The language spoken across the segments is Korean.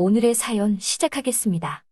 오늘의 사연 시작하겠습니다.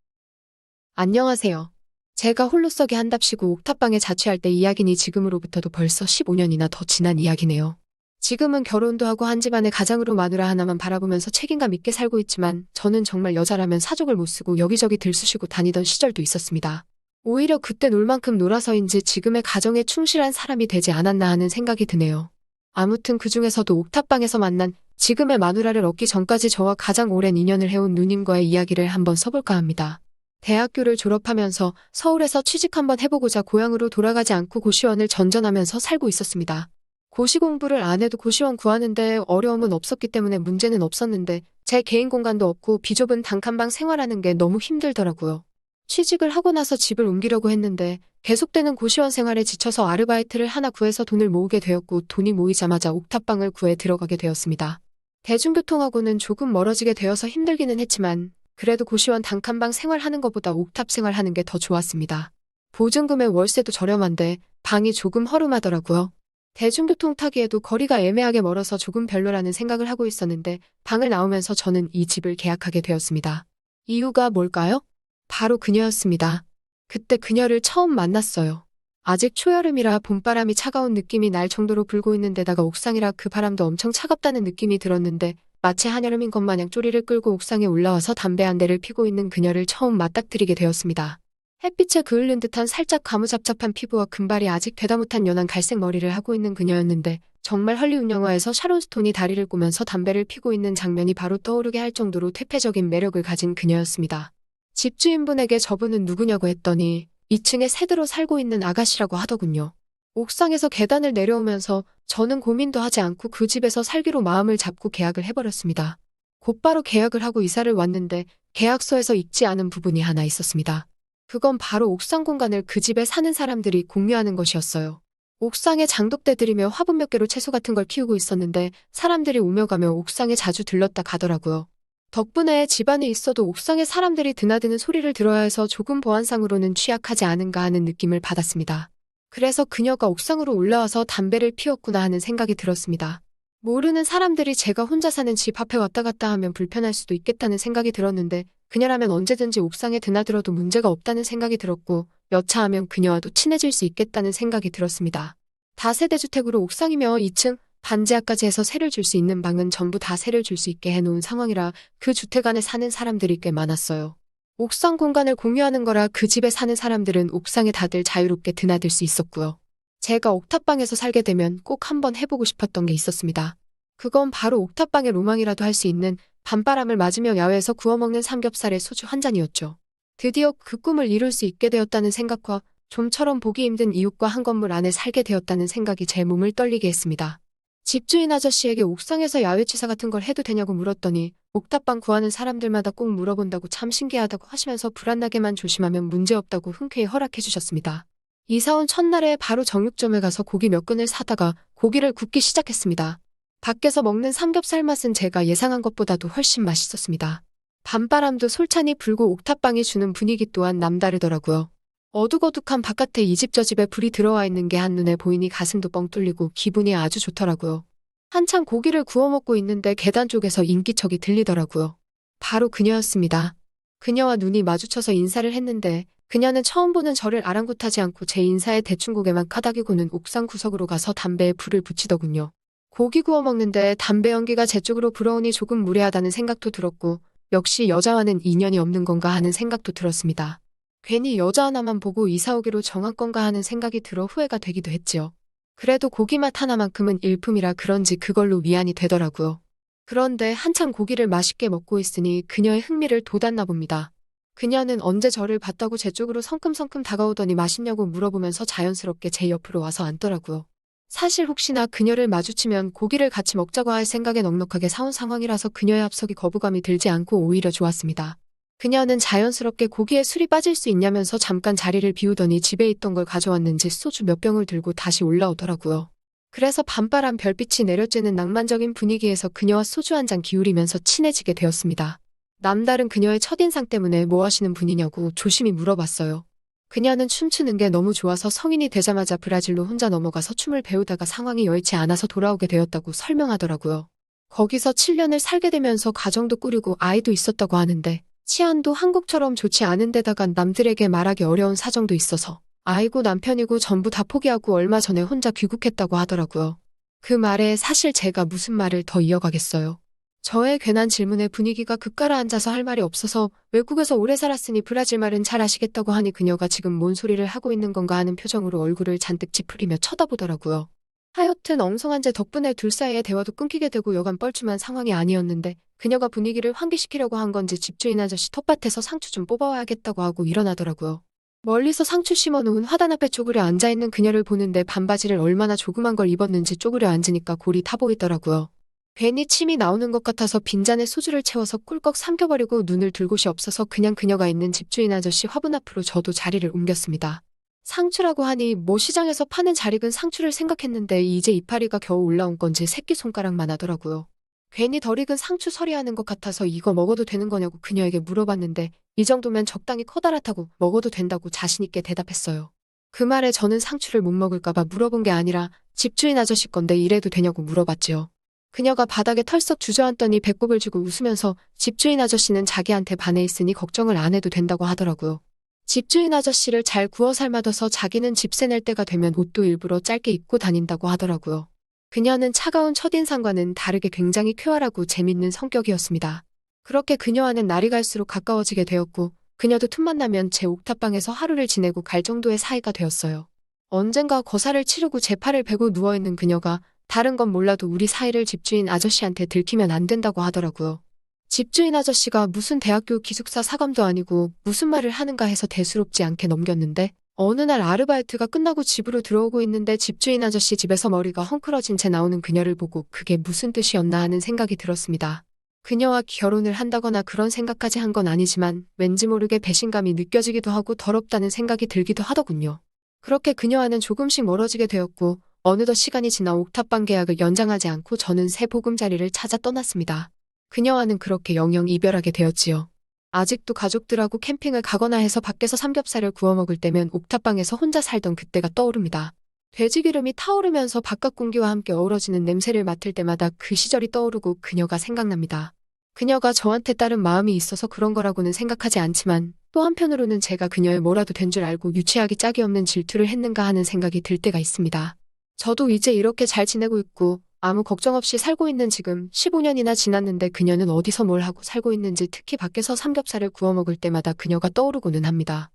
안녕하세요. 제가 홀로서기 한답시고 옥탑방에 자취할 때 이야기니 지금으로부터도 벌써 15년이나 더 지난 이야기네요. 지금은 결혼도 하고 한 집안의 가장으로 마누라 하나만 바라보면서 책임감 있게 살고 있지만 저는 정말 여자라면 사족을 못 쓰고 여기저기 들쑤시고 다니던 시절도 있었습니다. 오히려 그때 놀 만큼 놀아서인지 지금의 가정에 충실한 사람이 되지 않았나 하는 생각이 드네요. 아무튼 그 중에서도 옥탑방에서 만난 지금의 마누라를 얻기 전까지 저와 가장 오랜 인연을 해온 누님과의 이야기를 한번 써볼까 합니다. 대학교를 졸업하면서 서울에서 취직 한번 해보고자 고향으로 돌아가지 않고 고시원을 전전하면서 살고 있었습니다. 고시 공부를 안 해도 고시원 구하는데 어려움은 없었기 때문에 문제는 없었는데 제 개인 공간도 없고 비좁은 단칸방 생활하는 게 너무 힘들더라고요. 취직을 하고 나서 집을 옮기려고 했는데 계속되는 고시원 생활에 지쳐서 아르바이트를 하나 구해서 돈을 모으게 되었고 돈이 모이자마자 옥탑방을 구해 들어가게 되었습니다. 대중교통하고는 조금 멀어지게 되어서 힘들기는 했지만 그래도 고시원 단칸방 생활하는 것보다 옥탑 생활하는 게 더 좋았습니다. 보증금에 월세도 저렴한데 방이 조금 허름하더라고요. 대중교통 타기에도 거리가 애매하게 멀어서 조금 별로라는 생각을 하고 있었는데 방을 나오면서 저는 이 집을 계약하게 되었습니다. 이유가 뭘까요? 바로 그녀였습니다. 그때 그녀를 처음 만났어요. 아직 초여름이라 봄바람이 차가운 느낌이 날 정도로 불고 있는 데다가 옥상이라 그 바람도 엄청 차갑다는 느낌이 들었는데 마치 한여름인 것 마냥 쪼리를 끌고 옥상에 올라와서 담배 한 대를 피고 있는 그녀를 처음 맞닥뜨리게 되었습니다. 햇빛에 그을른 듯한 살짝 가무잡잡한 피부와 금발이 아직 되다 못한 연한 갈색 머리를 하고 있는 그녀였는데 정말 헐리우드 영화에서 샤론 스톤이 다리를 꼬면서 담배를 피고 있는 장면이 바로 떠오르게 할 정도로 퇴폐적인 매력을 가진 그녀였습니다. 집주인분에게 저분은 누구냐고 했더니 2층에 새들어 살고 있는 아가씨라고 하더군요. 옥상에서 계단을 내려오면서 저는 고민도 하지 않고 그 집에서 살기로 마음을 잡고 계약을 해버렸습니다. 곧바로 계약을 하고 이사를 왔는데 계약서에서 읽지 않은 부분이 하나 있었습니다. 그건 바로 옥상 공간을 그 집에 사는 사람들이 공유하는 것이었어요. 옥상에 장독대들이며 화분 몇 개로 채소 같은 걸 키우고 있었는데 사람들이 오며 가며 옥상에 자주 들렀다 가더라고요. 덕분에 집안에 있어도 옥상에 사람들이 드나드는 소리를 들어야 해서 조금 보안상으로는 취약하지 않은가 하는 느낌을 받았습니다. 그래서 그녀가 옥상으로 올라와서 담배를 피웠구나 하는 생각이 들었습니다. 모르는 사람들이 제가 혼자 사는 집 앞에 왔다 갔다 하면 불편할 수도 있겠다는 생각이 들었는데 그녀라면 언제든지 옥상에 드나들어도 문제가 없다는 생각이 들었고 여차하면 그녀와도 친해질 수 있겠다는 생각이 들었습니다. 다세대 주택으로 옥상이며 2층 반지하까지 해서 세를 줄 수 있는 방은 전부 다 세를 줄 수 있게 해놓은 상황이라 그 주택 안에 사는 사람들이 꽤 많았어요. 옥상 공간을 공유하는 거라 그 집에 사는 사람들은 옥상에 다들 자유롭게 드나들 수 있었고요. 제가 옥탑방에서 살게 되면 꼭 한번 해보고 싶었던 게 있었습니다. 그건 바로 옥탑방의 로망이라도 할 수 있는 밤바람을 맞으며 야외에서 구워먹는 삼겹살에 소주 한 잔이었죠. 드디어 그 꿈을 이룰 수 있게 되었다는 생각과 좀처럼 보기 힘든 이웃과 한 건물 안에 살게 되었다는 생각이 제 몸을 떨리게 했습니다. 집주인 아저씨에게 옥상에서 야외 취사 같은 걸 해도 되냐고 물었더니 옥탑방 구하는 사람들마다 꼭 물어본다고 참 신기하다고 하시면서 불안하게만 조심하면 문제없다고 흔쾌히 허락해 주셨습니다. 이사 온 첫날에 바로 정육점에 가서 고기 몇 근을 사다가 고기를 굽기 시작했습니다. 밖에서 먹는 삼겹살 맛은 제가 예상한 것보다도 훨씬 맛있었습니다. 밤바람도 솔찬히 불고 옥탑방이 주는 분위기 또한 남다르더라고요. 어둑어둑한 바깥에 이 집 저 집에 불이 들어와 있는 게 한눈에 보이니 가슴도 뻥 뚫리고 기분이 아주 좋더라고요. 한창 고기를 구워 먹고 있는데 계단 쪽에서 인기척이 들리더라고요. 바로 그녀였습니다. 그녀와 눈이 마주쳐서 인사를 했는데 그녀는 처음 보는 저를 아랑곳하지 않고 제 인사에 대충 고개만 까닥이고는 옥상 구석으로 가서 담배에 불을 붙이더군요. 고기 구워 먹는데 담배 연기가 제 쪽으로 불어오니 조금 무례하다는 생각도 들었고 역시 여자와는 인연이 없는 건가 하는 생각도 들었습니다. 괜히 여자 하나만 보고 이사 오기로 정한 건가 하는 생각이 들어 후회가 되기도 했지요. 그래도 고기 맛 하나만큼은 일품이라 그런지 그걸로 위안이 되더라고요. 그런데 한참 고기를 맛있게 먹고 있으니 그녀의 흥미를 돋았나 봅니다. 그녀는 언제 저를 봤다고 제 쪽으로 성큼성큼 다가오더니 맛있냐고 물어보면서 자연스럽게 제 옆으로 와서 앉더라고요. 사실 혹시나 그녀를 마주치면 고기를 같이 먹자고 할 생각에 넉넉하게 사온 상황이라서 그녀의 앞서기 거부감이 들지 않고 오히려 좋았습니다. 그녀는 자연스럽게 고기에 술이 빠질 수 있냐면서 잠깐 자리를 비우더니 집에 있던 걸 가져왔는지 소주 몇 병을 들고 다시 올라오더라고요. 그래서 밤바람 별빛이 내려쬐는 낭만적인 분위기에서 그녀와 소주 한 잔 기울이면서 친해지게 되었습니다. 남다른 그녀의 첫인상 때문에 뭐 하시는 분이냐고 조심히 물어봤어요. 그녀는 춤추는 게 너무 좋아서 성인이 되자마자 브라질로 혼자 넘어가서 춤을 배우다가 상황이 여의치 않아서 돌아오게 되었다고 설명하더라고요. 거기서 7년을 살게 되면서 가정도 꾸리고 아이도 있었다고 하는데 치안도 한국처럼 좋지 않은 데다가 남들에게 말하기 어려운 사정도 있어서 아이고 남편이고 전부 다 포기하고 얼마 전에 혼자 귀국했다고 하더라고요. 그 말에 사실 제가 무슨 말을 더 이어가겠어요. 저의 괜한 질문에 분위기가 급가라앉아서 할 말이 없어서 외국에서 오래 살았으니 브라질 말은 잘 아시겠다고 하니 그녀가 지금 뭔 소리를 하고 있는 건가 하는 표정으로 얼굴을 잔뜩 찌푸리며 쳐다보더라고요. 하여튼 엉성한 제 덕분에 둘 사이의 대화도 끊기게 되고 여간 뻘쭘한 상황이 아니었는데 그녀가 분위기를 환기시키려고 한 건지 집주인 아저씨 텃밭에서 상추 좀 뽑아와야겠다고 하고 일어나더라고요. 멀리서 상추 심어놓은 화단 앞에 쪼그려 앉아있는 그녀를 보는데 반바지를 얼마나 조그만 걸 입었는지 쪼그려 앉으니까 골이 타 보이더라고요. 괜히 침이 나오는 것 같아서 빈잔에 소주를 채워서 꿀꺽 삼켜버리고 눈을 들 곳이 없어서 그냥 그녀가 있는 집주인 아저씨 화분 앞으로 저도 자리를 옮겼습니다. 상추라고 하니 뭐 시장에서 파는 잘 익은 상추를 생각했는데 이제 이파리가 겨우 올라온 건지 새끼손가락만 하더라고요. 괜히 덜 익은 상추 서리하는 것 같아서 이거 먹어도 되는 거냐고 그녀에게 물어봤는데 이 정도면 적당히 커다랗다고 먹어도 된다고 자신있게 대답했어요. 그 말에 저는 상추를 못 먹을까봐 물어본 게 아니라 집주인 아저씨 건데 이래도 되냐고 물어봤지요. 그녀가 바닥에 털썩 주저앉더니 배꼽을 쥐고 웃으면서 집주인 아저씨는 자기한테 반해 있으니 걱정을 안 해도 된다고 하더라고요. 집주인 아저씨를 잘 구워 삶아둬서 자기는 집세 낼 때가 되면 옷도 일부러 짧게 입고 다닌다고 하더라고요. 그녀는 차가운 첫인상과는 다르게 굉장히 쾌활하고 재밌는 성격이었습니다. 그렇게 그녀와는 날이 갈수록 가까워지게 되었고 그녀도 틈만 나면 제 옥탑방에서 하루를 지내고 갈 정도의 사이가 되었어요. 언젠가 거사를 치르고 제 팔을 베고 누워있는 그녀가 다른 건 몰라도 우리 사이를 집주인 아저씨한테 들키면 안 된다고 하더라고요. 집주인 아저씨가 무슨 대학교 기숙사 사감도 아니고 무슨 말을 하는가 해서 대수롭지 않게 넘겼는데 어느 날 아르바이트가 끝나고 집으로 들어오고 있는데 집주인 아저씨 집에서 머리가 헝클어진 채 나오는 그녀를 보고 그게 무슨 뜻이었나 하는 생각이 들었습니다. 그녀와 결혼을 한다거나 그런 생각까지 한 건 아니지만 왠지 모르게 배신감이 느껴지기도 하고 더럽다는 생각이 들기도 하더군요. 그렇게 그녀와는 조금씩 멀어지게 되었고 어느덧 시간이 지나 옥탑방 계약을 연장하지 않고 저는 새 보금자리를 찾아 떠났습니다. 그녀와는 그렇게 영영 이별하게 되었지요. 아직도 가족들하고 캠핑을 가거나 해서 밖에서 삼겹살을 구워 먹을 때면 옥탑방에서 혼자 살던 그때가 떠오릅니다. 돼지기름이 타오르면서 바깥 공기와 함께 어우러지는 냄새를 맡을 때마다 그 시절이 떠오르고 그녀가 생각납니다. 그녀가 저한테 따른 마음이 있어서 그런 거라고는 생각하지 않지만 또 한편으로는 제가 그녀의 뭐라도 된 줄 알고 유치하기 짝이 없는 질투를 했는가 하는 생각이 들 때가 있습니다. 저도 이제 이렇게 잘 지내고 있고 아무 걱정 없이 살고 있는 지금 15년이나 지났는데 그녀는 어디서 뭘 하고 살고 있는지 특히 밖에서 삼겹살을 구워 먹을 때마다 그녀가 떠오르고는 합니다.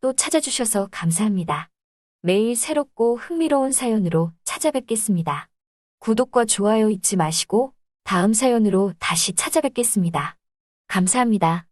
또 찾아주셔서 감사합니다. 매일 새롭고 흥미로운 사연으로 찾아뵙겠습니다. 구독과 좋아요 잊지 마시고 다음 사연으로 다시 찾아뵙겠습니다. 감사합니다.